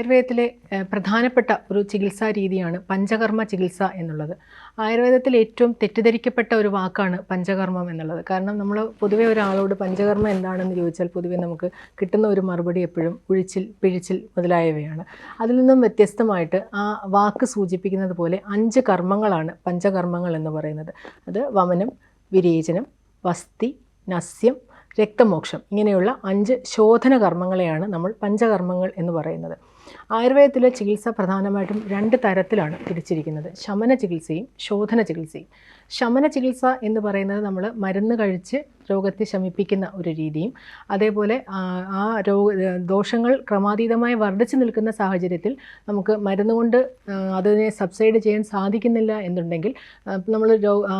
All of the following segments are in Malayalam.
ആയുർവേദത്തിലെ പ്രധാനപ്പെട്ട ഒരു ചികിത്സാ രീതിയാണ് പഞ്ചകർമ്മ ചികിത്സ എന്നുള്ളത്. ആയുർവേദത്തിൽ ഏറ്റവും തെറ്റിദ്ധരിക്കപ്പെട്ട ഒരു വാക്കാണ് പഞ്ചകർമ്മം എന്നുള്ളത്. കാരണം നമ്മൾ പൊതുവേ ഒരാളോട് പഞ്ചകർമ്മം എന്താണെന്ന് ചോദിച്ചാൽ പൊതുവേ നമുക്ക് കിട്ടുന്ന ഒരു മറുപടി എപ്പോഴും ഉഴിച്ചിൽ പിഴിച്ചിൽ മുതലായവയാണ്. അതിൽ നിന്നും വ്യത്യസ്തമായിട്ട് ആ വാക്ക് സൂചിപ്പിക്കുന്നത് പോലെ അഞ്ച് കർമ്മങ്ങളാണ് പഞ്ചകർമ്മങ്ങൾ എന്ന് പറയുന്നത്. അത് വമനം വിരേചനം വസ്തി നസ്യം രക്തമോക്ഷം ഇങ്ങനെയുള്ള അഞ്ച് ശോധന കർമ്മങ്ങളെയാണ് നമ്മൾ പഞ്ചകർമ്മങ്ങൾ എന്ന് പറയുന്നത്. ആയുർവേദത്തിലെ ചികിത്സ പ്രധാനമായിട്ടും രണ്ട് തരത്തിലാണ് തിരിച്ചിരിക്കുന്നത്. ശമന ചികിത്സയും ശോധന ചികിത്സയും. ശമന ചികിത്സ എന്ന് പറയുന്നത് നമ്മൾ മരുന്ന് കഴിച്ച് രോഗത്തെ ശമിപ്പിക്കുന്ന ഒരു രീതിയും അതേപോലെ ആ, രോഗ ദോഷങ്ങൾ ക്രമാതീതമായി വർദ്ധിച്ചു നിൽക്കുന്ന സാഹചര്യത്തിൽ നമുക്ക് മരുന്ന് കൊണ്ട് അതിനെ സബ്സൈഡ് ചെയ്യാൻ സാധിക്കുന്നില്ല എന്നുണ്ടെങ്കിൽ നമ്മൾ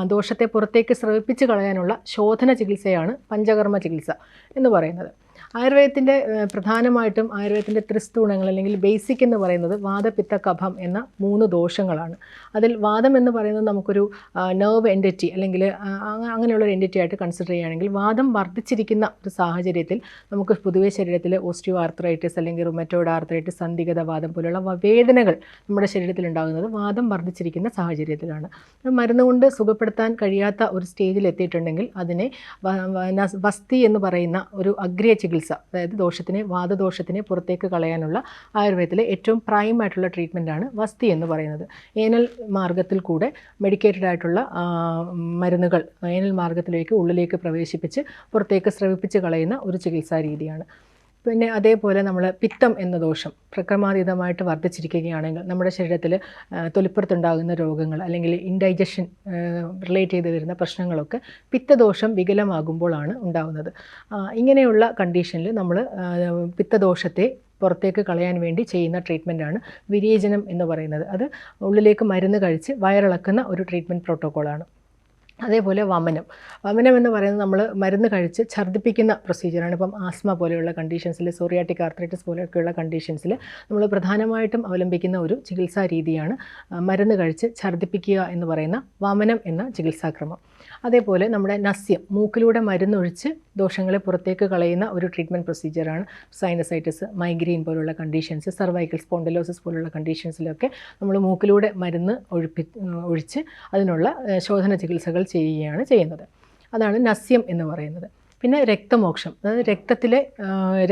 ദോഷത്തെ പുറത്തേക്ക് സ്രവിപ്പിച്ച് കളയാനുള്ള ശോധന ചികിത്സയാണ് പഞ്ചകർമ്മ ചികിത്സ എന്ന് പറയുന്നത്. ആയുർവേദത്തിന്റെ പ്രധാനമായിട്ടും ആയുർവേദത്തിന്റെ ത്രിസ്തൂണങ്ങൾ അല്ലെങ്കിൽ ബേസിക് എന്ന് പറയുന്നത് വാദപിത്ത കഫം എന്ന മൂന്ന് ദോഷങ്ങളാണ്. അതിൽ വാദം എന്ന് പറയുന്നത് നമുക്കൊരു നെർവ് എന്റിറ്റി അല്ലെങ്കിൽ അങ്ങനെയുള്ള ഒരു എന്റിറ്റി ആയിട്ട് കൺസിഡർ ചെയ്യുകയാണെങ്കിൽ വാദം വർദ്ധിച്ചിരിക്കുന്ന ഒരു സാഹചര്യത്തിൽ നമുക്ക് പൊതുവെ ശരീരത്തിൽ ഓസ്റ്റിയോ ആർത്രൈറ്റിസ് അല്ലെങ്കിൽ റുമറ്റോഡ് ആർത്രൈറ്റിസ് സന്ധിഗത വാദം പോലുള്ള വേദനകൾ നമ്മുടെ ശരീരത്തിൽ ഉണ്ടാകുന്നത് വാദം വർദ്ധിച്ചിരിക്കുന്ന സാഹചര്യത്തിലാണ്. മരുന്ന് കൊണ്ട് സുഖപ്പെടുത്താൻ കഴിയാത്ത ഒരു സ്റ്റേജിൽ എത്തിയിട്ടുണ്ടെങ്കിൽ അതിനെ വസ്തി എന്ന് പറയുന്ന ഒരു അഗ്രിയ ചികിത്സ അതായത് ദോഷത്തിനെ വാദദോഷത്തിനെ പുറത്തേക്ക് കളയാനുള്ള ആയുർവേദത്തിലെ ഏറ്റവും പ്രൈം ആയിട്ടുള്ള ട്രീറ്റ്മെന്റാണ് വസ്തി എന്ന് പറയുന്നത്. ഏനൽ മാർഗത്തിൽ കൂടെ മെഡിക്കേറ്റഡ് ആയിട്ടുള്ള മരുന്നുകൾ ഏനൽ മാർഗത്തിലേക്ക് ഉള്ളിലേക്ക് പ്രവേശിപ്പിച്ച് പുറത്തേക്ക് സ്രവിപ്പിച്ച് കളയുന്ന ഒരു ചികിത്സാ രീതിയാണ്. പിന്നെ അതേപോലെ നമ്മൾ പിത്തം എന്ന ദോഷം പ്രക്രമാതീതമായിട്ട് വർദ്ധിച്ചിരിക്കുകയാണെങ്കിൽ നമ്മുടെ ശരീരത്തിൽ തൊലിപ്പുറത്തുണ്ടാകുന്ന രോഗങ്ങൾ അല്ലെങ്കിൽ ഇൻഡൈജഷൻ റിലേറ്റ് ചെയ്ത് വരുന്ന പ്രശ്നങ്ങളൊക്കെ പിത്തദോഷം വികലമാകുമ്പോഴാണ് ഉണ്ടാകുന്നത് ഇങ്ങനെയുള്ള കണ്ടീഷനിൽ നമ്മൾ പിത്തദോഷത്തെ പുറത്തേക്ക് കളയാൻ വേണ്ടി ചെയ്യുന്ന ട്രീറ്റ്മെന്റാണ് വിരേചനം എന്ന് പറയുന്നത്. അത് ഉള്ളിലേക്ക് മരുന്ന് കഴിച്ച് വയറിളക്കുന്ന ഒരു ട്രീറ്റ്മെന്റ് പ്രോട്ടോക്കോളാണ് അതേപോലെ വമനം. വമനം എന്ന് പറയുന്നത് നമ്മൾ മരുന്ന് കഴിച്ച് ഛർദ്ദിപ്പിക്കുന്ന പ്രൊസീജിയറാണ് ഇപ്പം ആസ്മ പോലെയുള്ള കണ്ടീഷൻസിൽ സോറിയാറ്റിക് ആർത്രൈറ്റിസ് പോലെയൊക്കെയുള്ള കണ്ടീഷൻസിൽ നമ്മൾ പ്രധാനമായിട്ടും അവലംബിക്കുന്ന ഒരു ചികിത്സാ രീതിയാണ് മരുന്ന് കഴിച്ച് ഛർദ്ദിപ്പിക്കുക എന്ന് പറയുന്ന വമനം എന്ന ചികിത്സാക്രമം. അതേപോലെ നമ്മുടെ നസ്യം മൂക്കിലൂടെ മരുന്നൊഴിച്ച് ദോഷങ്ങളെ പുറത്തേക്ക് കളയുന്ന ഒരു ട്രീറ്റ്മെന്റ് പ്രൊസീജിയറാണ് സൈനസൈറ്റിസ് മൈഗ്രെയിൻ പോലുള്ള കണ്ടീഷൻസ് സർവൈക്കൽ സ്പോണ്ടിലോസിസ് പോലുള്ള കണ്ടീഷൻസിലൊക്കെ നമ്മൾ മൂക്കിലൂടെ മരുന്ന് ഒഴിപ്പി ഒഴിച്ച് അതിനുള്ള ശോധന ചികിത്സകൾ ചെയ്യുകയാണ് ചെയ്യുന്നത്. അതാണ് നസ്യം എന്ന് പറയുന്നത്. പിന്നെ രക്തമോക്ഷം. അതായത് രക്തത്തിലെ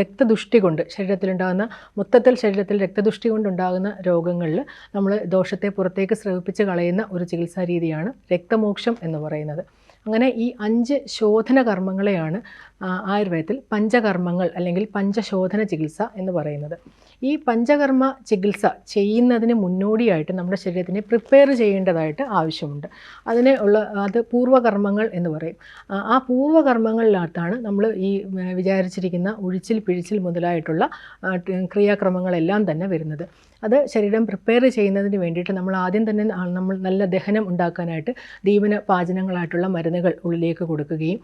രക്തദുഷ്ടി കൊണ്ട് ശരീരത്തിലുണ്ടാകുന്ന മൊത്തത്തിൽ ശരീരത്തിൽ രക്തദുഷ്ടി കൊണ്ടുണ്ടാകുന്ന രോഗങ്ങളിൽ നമ്മൾ ദോഷത്തെ പുറത്തേക്ക് സ്രവിപ്പിച്ച് കളയുന്ന ഒരു ചികിത്സാ രീതിയാണ് രക്തമോക്ഷം എന്ന് പറയുന്നത്. അങ്ങനെ ഈ അഞ്ച് ശോധന കർമ്മങ്ങളെയാണ് ആയുർവേദത്തിൽ പഞ്ചകർമ്മങ്ങൾ അല്ലെങ്കിൽ പഞ്ചശോധന ചികിത്സ എന്ന് പറയുന്നത്. ഈ പഞ്ചകർമ്മ ചികിത്സ ചെയ്യുന്നതിന് മുന്നോടിയായിട്ട് നമ്മുടെ ശരീരത്തിനെ പ്രിപ്പയർ ചെയ്യേണ്ടതായിട്ട് ആവശ്യമുണ്ട്. അതിനെ ഉള്ള അത് പൂർവകർമ്മങ്ങൾ എന്ന് പറയും. ആ, പൂർവകർമ്മങ്ങളിലാണ് നമ്മൾ ഈ വിചാരിച്ചിരിക്കുന്ന ഒഴിച്ചിൽ പിഴിച്ചിൽ മുതലായിട്ടുള്ള ക്രിയാക്രമങ്ങളെല്ലാം തന്നെ വരുന്നത്. അത് ശരീരം പ്രിപ്പയർ ചെയ്യുന്നതിന് വേണ്ടിയിട്ട് നമ്മൾ ആദ്യം തന്നെ നമ്മൾ നല്ല ദഹനം ഉണ്ടാക്കാനായിട്ട് ദീപന പാചനങ്ങളായിട്ടുള്ള മരുന്നുകൾ ഉള്ളിലേക്ക് കൊടുക്കുകയും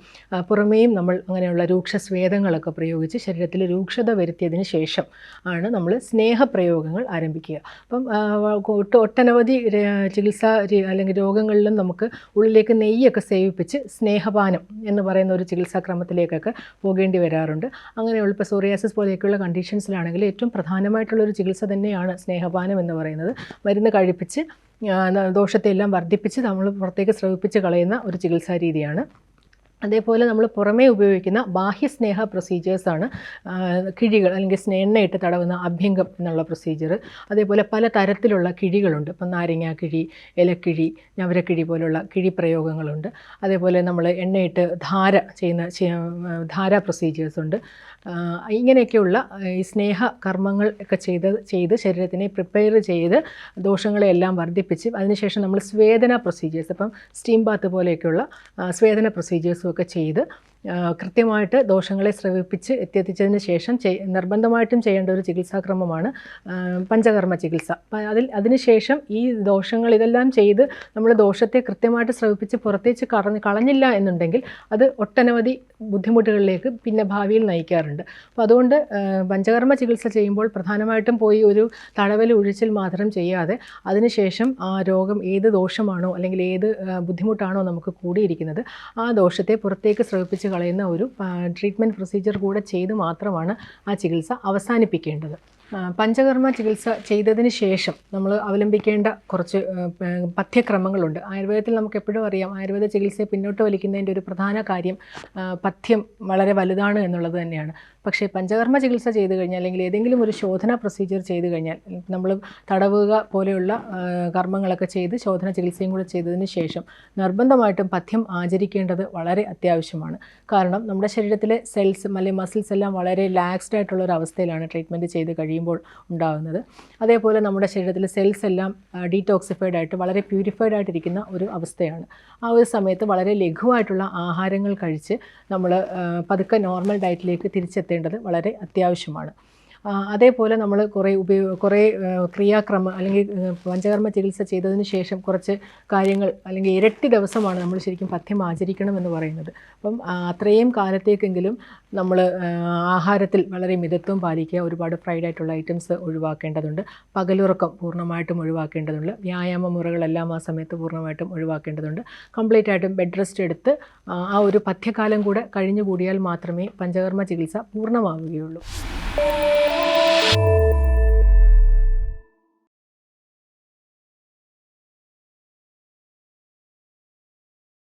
പുറമേയും നമ്മൾ അങ്ങനെയുള്ള രൂക്ഷ സ്വേദങ്ങളൊക്കെ പ്രയോഗിച്ച് ശരീരത്തിൽ രൂക്ഷത വരുത്തിയതിന് ശേഷം ആണ് നമ്മൾ സ്നേഹപ്രയോഗങ്ങൾ ആരംഭിക്കുക. അപ്പം ഒട്ട് ഒട്ടനവധി ചികിത്സാ അല്ലെങ്കിൽ രോഗങ്ങളിലും നമുക്ക് ഉള്ളിലേക്ക് നെയ്യൊക്കെ സേവിപ്പിച്ച് സ്നേഹപാനം എന്ന് പറയുന്ന ഒരു ചികിത്സാക്രമത്തിലേക്കൊക്കെ പോകേണ്ടി വരാറുണ്ട്. അങ്ങനെയുള്ള ഇപ്പോൾ സോറിയാസിസ് പോലെയൊക്കെയുള്ള കണ്ടീഷൻസിലാണെങ്കിൽ ഏറ്റവും പ്രധാനമായിട്ടുള്ള ഒരു ചികിത്സ തന്നെയാണ് സ്നേഹപാനം എന്ന് പറയുന്നത്. മരുന്ന് കഴിപ്പിച്ച് ദോഷത്തെയെല്ലാം വർദ്ധിപ്പിച്ച് നമ്മൾ പുറത്തേക്ക് സ്രവിപ്പിച്ച് കളയുന്ന ഒരു ചികിത്സാ രീതിയാണ് അതേപോലെ നമ്മൾ പുറമേ ഉപയോഗിക്കുന്ന ബാഹ്യസ്നേഹ പ്രൊസീജിയേഴ്സാണ് കിഴികൾ അല്ലെങ്കിൽ എണ്ണയിട്ട് തടവുന്ന അഭ്യംഗം എന്നുള്ള പ്രൊസീജിയർ അതേപോലെ പല തരത്തിലുള്ള കിഴികളുണ്ട്. ഇപ്പം കിഴി ഇലക്കിഴി ഞവരക്കിഴി പോലുള്ള കിഴി പ്രയോഗങ്ങളുണ്ട്. അതേപോലെ നമ്മൾ എണ്ണയിട്ട് ധാര ചെയ്യുന്ന ധാര പ്രൊസീജിയേഴ്സ് ഉണ്ട്. ഇങ്ങനെയൊക്കെയുള്ള ഈ സ്നേഹ കർമ്മങ്ങൾ ഒക്കെ ചെയ്ത് ചെയ്ത് ശരീരത്തിനെ പ്രിപ്പയർ ചെയ്ത് ദോഷങ്ങളെല്ലാം വർദ്ധിപ്പിച്ച് അതിനുശേഷം നമ്മൾ സ്വേദന പ്രൊസീജിയേഴ്സ് ഇപ്പം സ്റ്റീം ബാത്ത് പോലെയൊക്കെയുള്ള സ്വേദന പ്രൊസീജിയേഴ്സും ഒക്കെ ചെയ്ത് കൃത്യമായിട്ട് ദോഷങ്ങളെ സ്രവിപ്പിച്ച് എത്തിയെത്തിച്ചതിന് ശേഷം നിർബന്ധമായിട്ടും ചെയ്യേണ്ട ഒരു ചികിത്സാക്രമമാണ് പഞ്ചകർമ്മ ചികിത്സ. അതിൽ അതിനുശേഷം ഈ ദോഷങ്ങൾ ഇതെല്ലാം ചെയ്ത് നമ്മൾ ദോഷത്തെ കൃത്യമായിട്ട് സ്രവിപ്പിച്ച് പുറത്തേച്ച് കറഞ്ഞ് കളഞ്ഞില്ല എന്നുണ്ടെങ്കിൽ അത് ഒട്ടനവധി ബുദ്ധിമുട്ടുകളിലേക്ക് പിന്നെ ഭാവിയിൽ നയിക്കാറുണ്ട്. അപ്പോൾ അതുകൊണ്ട് പഞ്ചകർമ്മ ചികിത്സ ചെയ്യുമ്പോൾ പ്രധാനമായിട്ടും പോയി ഒരു തടവൽ ഒഴിച്ചിൽ മാത്രം ചെയ്യാതെ അതിനുശേഷം ആ രോഗം ഏത് ദോഷമാണോ അല്ലെങ്കിൽ ഏത് ബുദ്ധിമുട്ടാണോ നമുക്ക് കൂടിയിരിക്കുന്നത് ആ ദോഷത്തെ പുറത്തേക്ക് സ്രവിപ്പിച്ച് കളയുന്ന ഒരു ട്രീറ്റ്മെന്റ് പ്രൊസീജിയർ കൂടെ ചെയ്ത് മാത്രമാണ് ആ ചികിത്സ അവസാനിപ്പിക്കേണ്ടത്. പഞ്ചകർമ്മ ചികിത്സ ചെയ്തതിന് ശേഷം നമ്മൾ അവലംബിക്കേണ്ട കുറച്ച് പഥ്യക്രമങ്ങളുണ്ട്. ആയുർവേദത്തിൽ നമുക്ക് എപ്പോഴും അറിയാം ആയുർവേദ ചികിത്സയെ പിന്നോട്ട് വലിക്കുന്നതിന്റെ ഒരു പ്രധാന കാര്യം പഥ്യം വളരെ വലുതാണ് എന്നുള്ളത് തന്നെയാണ്. പക്ഷേ പഞ്ചകർമ്മ ചികിത്സ ചെയ്തു കഴിഞ്ഞാൽ അല്ലെങ്കിൽ ഏതെങ്കിലും ഒരു ശോധന പ്രൊസീജിയർ ചെയ്തു കഴിഞ്ഞാൽ നമ്മൾ തടവുക പോലെയുള്ള കർമ്മങ്ങളൊക്കെ ചെയ്ത് ശോധന ചികിത്സയും കൂടെ ചെയ്തതിന് ശേഷം നിർബന്ധമായിട്ടും പഥ്യം ആചരിക്കേണ്ടത് വളരെ അത്യാവശ്യമാണ്. കാരണം നമ്മുടെ ശരീരത്തിലെ സെൽസ് അല്ലെങ്കിൽ മസിൽസ് എല്ലാം വളരെ ലാക്സ്ഡ് ആയിട്ടുള്ള ഒരു അവസ്ഥയിലാണ് ട്രീറ്റ്മെന്റ് ചെയ്ത് കഴിയുമ്പോൾ ഉണ്ടാകുന്നത്. അതേപോലെ നമ്മുടെ ശരീരത്തിലെ സെൽസ് എല്ലാം ഡീടോക്സിഫൈഡ് ആയിട്ട് വളരെ പ്യൂരിഫൈഡ് ആയിട്ടിരിക്കുന്ന ഒരു അവസ്ഥയാണ്. ആ ഒരു സമയത്ത് വളരെ ലഘുവായിട്ടുള്ള ആഹാരങ്ങൾ കഴിച്ച് നമ്മൾ പതുക്കെ നോർമൽ ഡയറ്റിലേക്ക് തിരിച്ചെത്തേണ്ടത് വളരെ അത്യാവശ്യമാണ്. അതേപോലെ നമ്മൾ കുറേ ഉപയോഗ കുറേ ക്രിയാക്രമം അല്ലെങ്കിൽ പഞ്ചകർമ്മ ചികിത്സ ചെയ്തതിന് ശേഷം കുറച്ച് കാര്യങ്ങൾ അല്ലെങ്കിൽ ഇരട്ടി ദിവസമാണ് നമ്മൾ ശരിക്കും പഥ്യം ആചരിക്കണം എന്ന് പറയുന്നത്. അപ്പം അത്രയും കാലത്തേക്കെങ്കിലും നമ്മൾ ആഹാരത്തിൽ വളരെ മിതത്വം പാലിക്കുക ഒരുപാട് ഫ്രൈഡ് ആയിട്ടുള്ള ഐറ്റംസ് ഒഴിവാക്കേണ്ടതുണ്ട് പകലുറക്കം പൂർണമായിട്ടും ഒഴിവാക്കേണ്ടതുണ്ട് വ്യായാമ മുറകളെല്ലാം ആ സമയത്ത് പൂർണമായിട്ടും ഒഴിവാക്കേണ്ടതുണ്ട് കംപ്ലീറ്റ് ആയിട്ടും ബെഡ് റെസ്റ്റ് എടുത്ത് ആ ഒരു പഥ്യകാലം കൂടെ കഴിഞ്ഞുകൂടിയാൽ മാത്രമേ പഞ്ചകർമ്മ ചികിത്സ പൂർണമാവുകയുള്ളൂ. Música